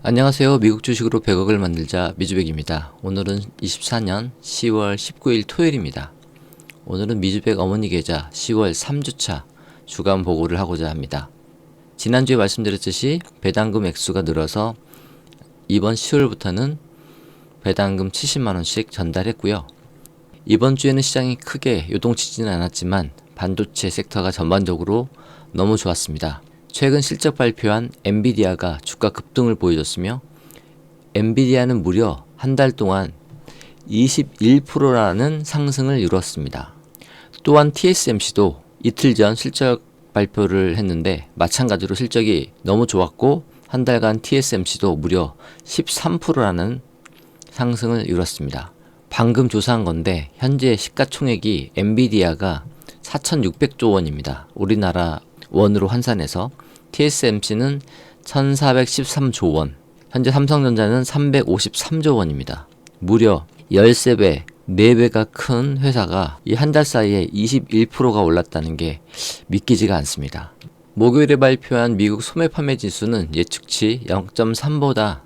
안녕하세요. 미국 주식으로 100억을 만들자 미주백입니다. 오늘은 24년 10월 19일 토요일입니다. 오늘은 미주백 어머니 계좌 10월 3주차 주간 보고를 하고자 합니다. 지난주에 말씀드렸듯이 배당금 액수가 늘어서 이번 10월부터는 배당금 70만원씩 전달했고요. 이번 주에는 시장이 크게 요동치지는 않았지만 반도체 섹터가 전반적으로 너무 좋았습니다. 최근 실적 발표한 엔비디아가 주가 급등을 보여줬으며 엔비디아는 무려 한 달 동안 21%라는 상승을 이뤘습니다. 또한 TSMC도 이틀 전 실적 발표를 했는데 마찬가지로 실적이 너무 좋았고 한 달간 TSMC도 무려 13%라는 상승을 이뤘습니다. 방금 조사한 건데 현재 시가총액이 엔비디아가 4,600조 원입니다. 우리나라 원으로 환산해서 TSMC는 1,413조 원, 현재 삼성전자는 353조 원입니다. 무려 13배, 4배가 큰 회사가 이 한 달 사이에 21%가 올랐다는 게 믿기지가 않습니다. 목요일에 발표한 미국 소매 판매 지수는 예측치 0.3보다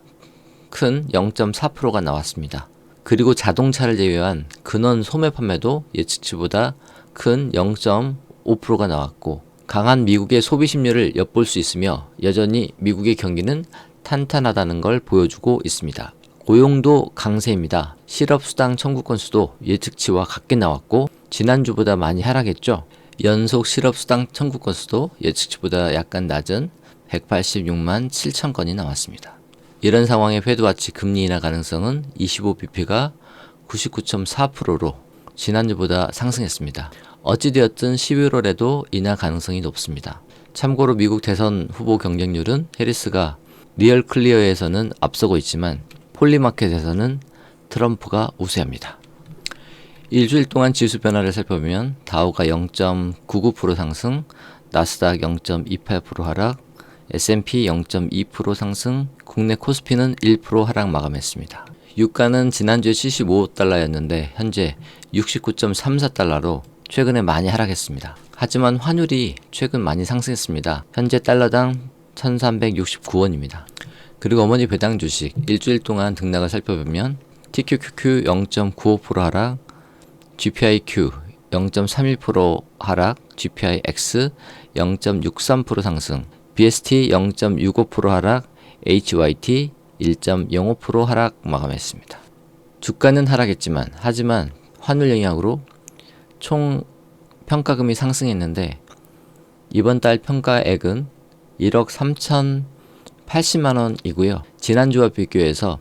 큰 0.4%가 나왔습니다. 그리고 자동차를 제외한 근원 소매 판매도 예측치보다 큰 0.5%가 나왔고 강한 미국의 소비 심리를 엿볼 수 있으며 여전히 미국의 경기는 탄탄하다는 걸 보여주고 있습니다. 고용도 강세입니다. 실업수당 청구 건수도 예측치와 같게 나왔고 지난주보다 많이 하락했죠. 연속 실업수당 청구 건수도 예측치보다 약간 낮은 186만 7천 건이 나왔습니다. 이런 상황에 페드와치 금리 인하 가능성은 25bp가 99.4%로 지난주보다 상승했습니다. 어찌되었든 11월에도 인하 가능성이 높습니다. 참고로 미국 대선 후보 경쟁률은 해리스가 리얼 클리어에서는 앞서고 있지만 폴리마켓에서는 트럼프가 우세합니다. 일주일 동안 지수 변화를 살펴보면 다우가 0.99% 상승, 나스닥 0.28% 하락, S&P 0.2% 상승, 국내 코스피는 1% 하락 마감했습니다. 유가는 지난주에 75달러였는데 현재 69.34달러로 최근에 많이 하락했습니다. 하지만 환율이 최근 많이 상승했습니다. 현재 달러당 1369원입니다. 그리고 어머니 배당 주식 일주일 동안 등락을 살펴보면 TQQQ 0.95% 하락, GPIQ 0.31% 하락, GPIX 0.63% 상승, BST 0.65% 하락, HYT 1.05% 하락 마감했습니다. 주가는 하락했지만 하지만 환율 영향으로 총 평가금이 상승했는데 이번 달 평가액은 1억 3,080만 원이고요. 지난주와 비교해서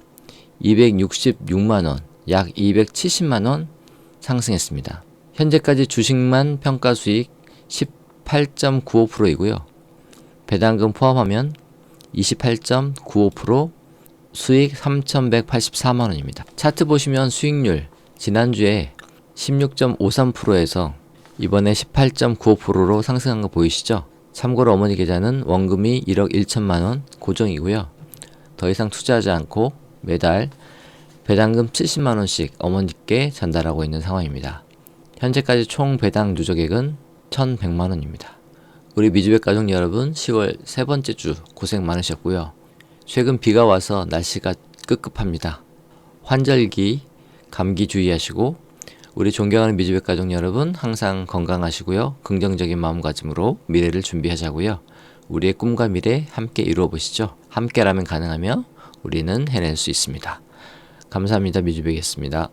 266만 원, 약 270만 원 상승했습니다. 현재까지 주식만 평가 수익 18.95%이고요. 배당금 포함하면 28.95% 수익 3,184만 원입니다. 차트 보시면 수익률 지난주에 16.53%에서 이번에 18.95%로 상승한 거 보이시죠? 참고로 어머니 계좌는 원금이 1억 1천만 원 고정이고요. 더 이상 투자하지 않고 매달 배당금 70만 원씩 어머니께 전달하고 있는 상황입니다. 현재까지 총 배당 누적액은 1,100만 원입니다. 우리 미주백 가족 여러분 10월 세 번째 주 고생 많으셨고요. 최근 비가 와서 날씨가 급급합니다. 환절기, 감기 주의하시고 우리 존경하는 미주백 가족 여러분 항상 건강하시고요. 긍정적인 마음가짐으로 미래를 준비하자고요. 우리의 꿈과 미래 함께 이루어 보시죠. 함께라면 가능하며 우리는 해낼 수 있습니다. 감사합니다. 미주백이었습니다.